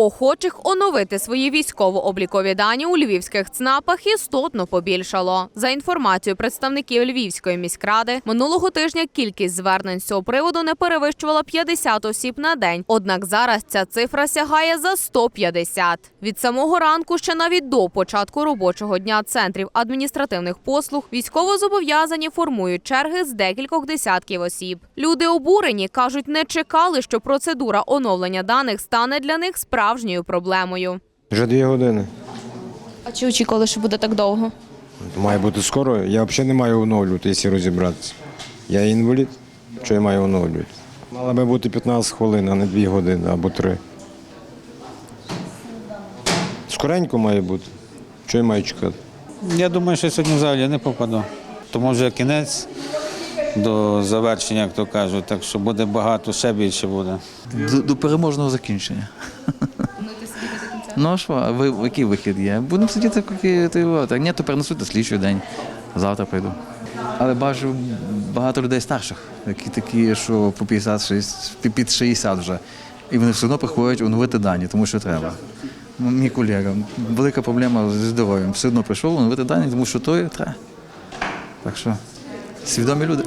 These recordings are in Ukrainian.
Охочих оновити свої військово-облікові дані у львівських ЦНАПах істотно побільшало. За інформацією представників Львівської міськради, минулого тижня кількість звернень з цього приводу не перевищувала 50 осіб на день. Однак зараз ця цифра сягає за 150. Від самого ранку, ще навіть до початку робочого дня центрів адміністративних послуг, військовозобов'язані формують черги з декількох десятків осіб. Люди обурені кажуть, не чекали, що процедура оновлення даних стане для них справжньою проблемою. Вже дві години. А чи очікували, що буде так довго? Має бути скоро. Я взагалі не маю оновлювати, якщо розібратися. Я інвалід, що я маю оновлювати? Мало би бути 15 хвилин, а не 2 години або 3. Скоренько має бути. Що я маю чекати? Я думаю, що сьогодні взагалі я не попаду. Тому вже кінець до завершення, як то кажуть, так що буде багато, ще більше буде. До, до переможного закінчення. Ну а що, а ви, який вихід є? Будемо сидіти, поки ти от. Ні, то перенесуть на слідчий день. Завтра прийду. Але бачу багато людей старших, які такі, що по 50 під 60 вже. І вони все одно приходять оновити дані, тому що треба. Мій колега, велика проблема зі здоров'ям. Все одно прийшов оновити дані, тому що то і треба. Так що свідомі люди.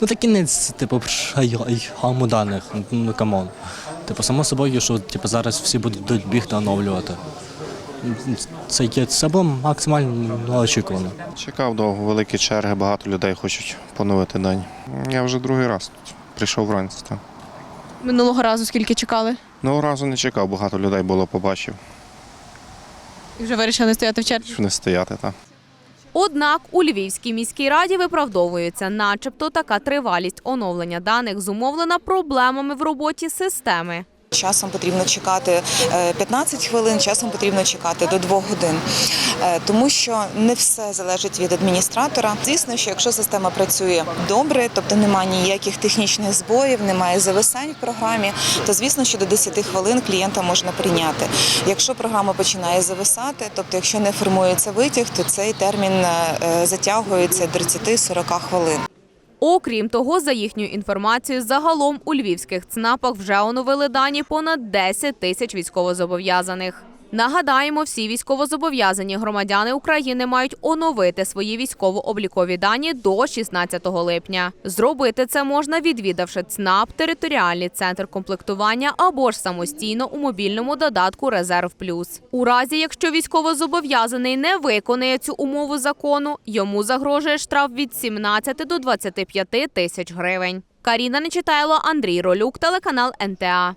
Ну, це кінець, типу, хаму даних, ну камон. Типу, само собою, що типу, зараз всі будуть бігти оновлювати. Це, є- це було максимально очікувано. Чекав довго, великі черги, багато людей хочуть поновити дані. Я вже другий раз тут прийшов вранці. Там. Минулого разу скільки чекали? Ну разу не чекав, багато людей було, побачив, І вже вирішили стояти в черзі? не стояти там. Однак у Львівській міській раді виправдовується, начебто така тривалість оновлення даних зумовлена проблемами в роботі системи. Часом потрібно чекати е, 15 хвилин, часом потрібно чекати до 2 годин, Е, тому що не все залежить від адміністратора. Звісно, що якщо система працює добре, тобто немає ніяких технічних збоїв, немає зависань в програмі, то звісно, що до 10 хвилин клієнта можна прийняти. Якщо програма починає зависати, тобто якщо не формується витяг, то цей термін е, е, затягується до 30-40 хвилин. Окрім того, за їхньою інформацією, загалом у львівських ЦНАПах вже оновили дані понад 10 тисяч військовозобов'язаних. Нагадаємо, всі військовозобов'язані громадяни України мають оновити свої військово-облікові дані до 16 липня. Зробити це можна, відвідавши ЦНАП, територіальний центр комплектування або ж самостійно у мобільному додатку Резерв Плюс. У разі, якщо військовозобов'язаний не виконає цю умову закону, йому загрожує штраф від 17 до 25 тисяч гривень. Каріна Нечитайло, Андрій Ролюк, телеканал НТА.